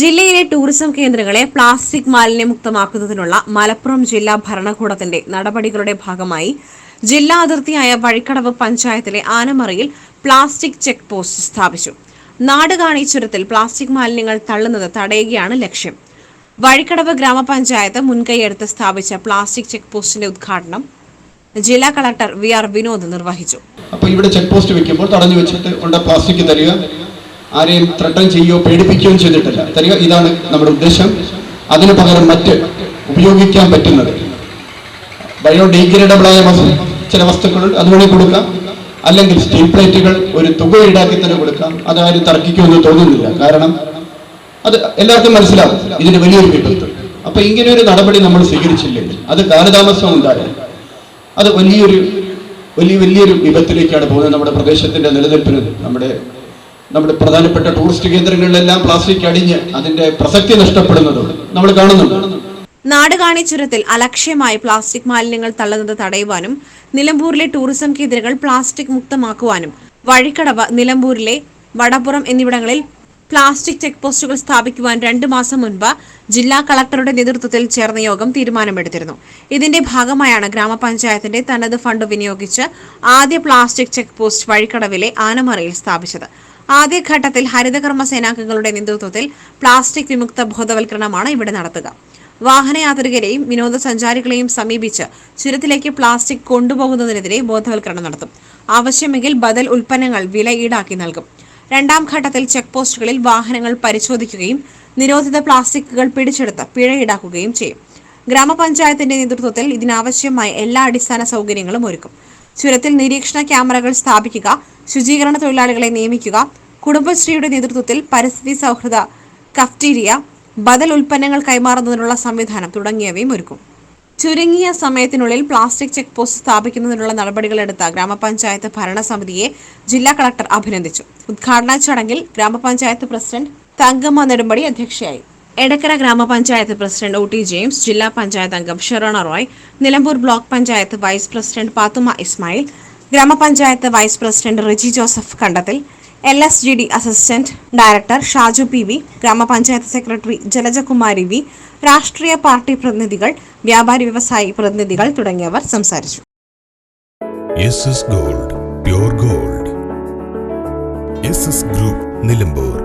ജില്ലയിലെ ടൂറിസം കേന്ദ്രങ്ങളെ പ്ലാസ്റ്റിക് മാലിന്യമുക്തമാക്കുന്നതിനുള്ള മലപ്പുറം ജില്ലാ ഭരണകൂടത്തിന്റെ നടപടികളുടെ ഭാഗമായി ജില്ലാ അതിർത്തിയായ വഴിക്കടവ് പഞ്ചായത്തിലെ ആനമറയിൽ പ്ലാസ്റ്റിക് ചെക്ക് പോസ്റ്റ് സ്ഥാപിച്ചു. നാടുകാണി ചുരത്തിൽ പ്ലാസ്റ്റിക് മാലിന്യങ്ങൾ തള്ളുന്നത് തടയുകയാണ് ലക്ഷ്യം. വഴിക്കടവ് ഗ്രാമപഞ്ചായത്ത് മുൻകൈയെടുത്ത് സ്ഥാപിച്ച പ്ലാസ്റ്റിക് ചെക്ക് പോസ്റ്റിന്റെ ഉദ്ഘാടനം ജില്ലാ കളക്ടർ വി ആർ വിനോദ് നിർവഹിച്ചു. അപ്പോൾ ഇവിടെ ചെക്ക് പോസ്റ്റ് വെക്കുമ്പോൾ തടഞ്ഞു വെച്ചിട്ട് ഉണ്ട് പ്ലാസ്റ്റിക് തരിക ആരെയും ത്രട്ടം ചെയ്യുകയോ പേടിപ്പിക്കുകയോ ചെയ്തിട്ടില്ല. തരിക ഇതാണ് നമ്മുടെ ഉദ്ദേശം. അതിന് പകരം മറ്റ് ഉപയോഗിക്കാൻ പറ്റുന്നത്. ബയോഡീഗ്രേഡബിളായ ചില വസ്തുക്കൾ അതുവഴി കൊടുക്കാം. അല്ലെങ്കിൽ സ്റ്റീൽ പ്ലേറ്റുകൾ ഒരു തുക ഈടാക്കി തന്നെ കൊടുക്കാം. അതാരും തർക്കിക്കുമെന്ന് തോന്നുന്നില്ല. കാരണം അത് എല്ലാവർക്കും മനസ്സിലാവും. ഇതിന് വലിയൊരു വിപത്ത്. അപ്പൊ ഇങ്ങനെ ഒരു നടപടി നമ്മൾ സ്വീകരിച്ചില്ലെങ്കിൽ അത് കാലതാമസം ഉണ്ടായാൽ അത് വലിയൊരു വലിയ വലിയൊരു വിപത്തിലേക്കാണ് പോകുന്നത് നമ്മുടെ പ്രദേശത്തിന്റെ നിലനിൽപ്പിന് നമ്മുടെ നമ്മുടെ പ്രധാനപ്പെട്ട ടൂറിസ്റ്റ് കേന്ദ്രങ്ങളിലെല്ലാം പ്ലാസ്റ്റിക് അടിഞ്ഞ് അതിന്റെ പ്രസക്തി നഷ്ടപ്പെടുന്നത് നമ്മൾ കാണുന്നുണ്ട്. നാടുകാണി ചുരത്തിൽ അലക്ഷ്യമായി പ്ലാസ്റ്റിക് മാലിന്യങ്ങൾ തള്ളുന്നത് തടയുവാനും നിലമ്പൂരിലെ ടൂറിസം കേന്ദ്രങ്ങൾ പ്ലാസ്റ്റിക് മുക്തമാക്കുവാനും വഴിക്കടവ് നിലമ്പൂരിലെ വടപ്പുറം എന്നിവിടങ്ങളിൽ പ്ലാസ്റ്റിക് ചെക്ക് പോസ്റ്റുകൾ സ്ഥാപിക്കുവാൻ രണ്ടു മാസം മുൻപ് ജില്ലാ കളക്ടറുടെ നേതൃത്വത്തിൽ ചേർന്ന യോഗം തീരുമാനമെടുത്തിരുന്നു. ഇതിന്റെ ഭാഗമായാണ് ഗ്രാമപഞ്ചായത്തിന്റെ തനത് ഫണ്ട് വിനിയോഗിച്ച് ആദ്യ പ്ലാസ്റ്റിക് ചെക്ക് പോസ്റ്റ് വഴിക്കടവിലെ ആനമറയിൽ സ്ഥാപിച്ചത്. ആദ്യഘട്ടത്തിൽ ഹരിതകർമ്മ സേനാംഗങ്ങളുടെ നേതൃത്വത്തിൽ പ്ലാസ്റ്റിക് വിമുക്ത ബോധവൽക്കരണമാണ് ഇവിടെ നടത്തുക. വാഹനയാത്രികരെയും വിനോദസഞ്ചാരികളെയും സമീപിച്ച് ചുരത്തിലേക്ക് പ്ലാസ്റ്റിക് കൊണ്ടുപോകുന്നതിനെതിരെ ബോധവൽക്കരണം നടത്തും. ആവശ്യമെങ്കിൽ ബദൽ ഉൽപ്പന്നങ്ങൾ വില ഈടാക്കി നൽകും. രണ്ടാം ഘട്ടത്തിൽ ചെക്ക് പോസ്റ്റുകളിൽ വാഹനങ്ങൾ പരിശോധിക്കുകയും നിരോധിത പ്ലാസ്റ്റിക്കുകൾ പിടിച്ചെടുത്ത് പിഴ ഈടാക്കുകയും ചെയ്യും. ഗ്രാമപഞ്ചായത്തിന്റെ നേതൃത്വത്തിൽ ഇതിനാവശ്യമായ എല്ലാ അടിസ്ഥാന സൗകര്യങ്ങളും ഒരുക്കും. ചുരത്തിൽ നിരീക്ഷണ ക്യാമറകൾ സ്ഥാപിക്കുക ശുചീകരണ തൊഴിലാളികളെ നിയമിക്കുക. കുടുംബശ്രീയുടെ നേതൃത്വത്തിൽ പരിസ്ഥിതി സൗഹൃദ കഫ്റ്റീരിയ ബദൽ ഉൽപ്പന്നങ്ങൾ കൈമാറുന്നതിനുള്ള സംവിധാനം തുടങ്ങിയവയും ഒരുക്കും. ചുരുങ്ങിയ സമയത്തിനുള്ളിൽ പ്ലാസ്റ്റിക് ചെക്ക് പോസ്റ്റ് സ്ഥാപിക്കുന്നതിനുള്ള നടപടികളെടുത്ത ഗ്രാമപഞ്ചായത്ത് ഭരണസമിതിയെ ജില്ലാ കളക്ടർ അഭിനന്ദിച്ചു. ഉദ്ഘാടന ചടങ്ങിൽ ഗ്രാമപഞ്ചായത്ത് പ്രസിഡന്റ് തങ്കമ്മ നെടുമ്പടി അധ്യക്ഷയായി. എടക്കര ഗ്രാമപഞ്ചായത്ത് പ്രസിഡന്റ് ഒ ടി ജെയിംസ് ജില്ലാ പഞ്ചായത്ത് അംഗം Sherona Roy Nilambur block panchayat vice president Pathuma Ismail ഗ്രാമപഞ്ചായത്ത് vice president Riji Joseph Kandathil. L S G D assistant director Shaju P V ഗ്രാമപഞ്ചായത്ത് സെക്രട്ടറി ജലജകുമാരി വി രാഷ്ട്രീയ പാർട്ടി പ്രതിനിധികൾ വ്യാപാരി വ്യവസായി പ്രതിനിധികൾ തുടങ്ങിയവർ സംസാരിച്ചു. Gold gold. ഗ്രൂപ്പ് നിലമ്പൂർ.